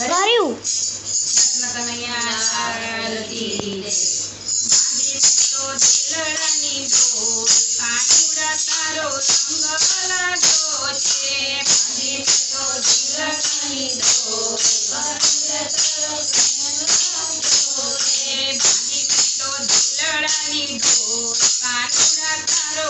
કર્યું તારો રંગ લાગ્યો છે. છે. તો દિલડાની તારો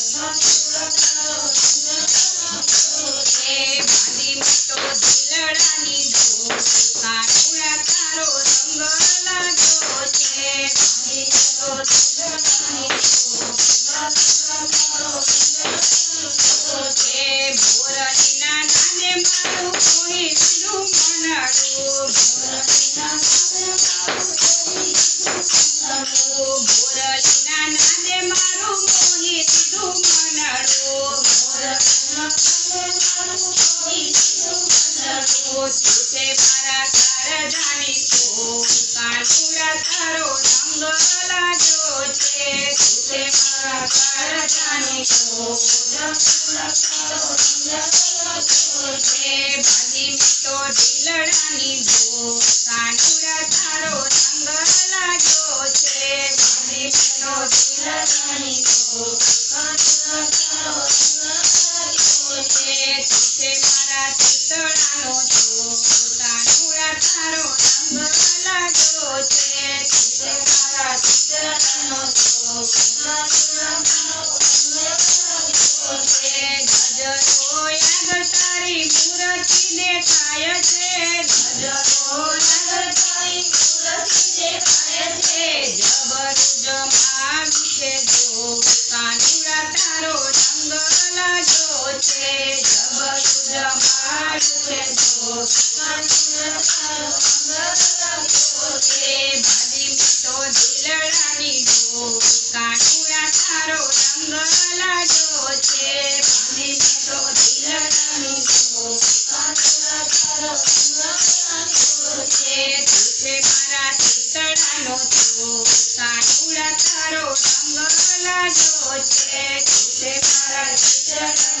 દિલડાની ડોર કાનુડા તારો રંગ મારા કારજાની કો કાનુડા તારો રંગ લાગ્યો છે તુસે મારા કારજાની કો કાનુડા તારો રંગ લાગ્યો છે બાંધીને તો દિલડાની ડોર કાનુડા તારો રંગ લાગ્યો છે બાંધીને તો દિલડાની ડોર કાનુડા તારો રંગ લાગ્યો છે તુસે મારા ચિતડાનો છો. કાનુડા તારો રંગ લાગ્યો છે તુસે મારા છે ગજરો આગળ તારી દેખાય છે ગજરો આગળ તારી મૂર્તિ છે જબરું જમાવી છે જો કાનુડા તારો લાગ્યો છે જબરું જમાવ્યું છે જો કાનુડા તારો રંગ લાગ્યો છે બાંધીને તો દિલડાની ડોર કાનુડા તારો રંગ લાગ્યો છે બાંધીને તો દિલડાની ડોર કાનુડા તારો રંગ લાગ્યો છે તુસે મારા ચિતડાનો છો કાનુડા તારો રંગ લાગ્યો છે તુસે મારા ચિતડાનો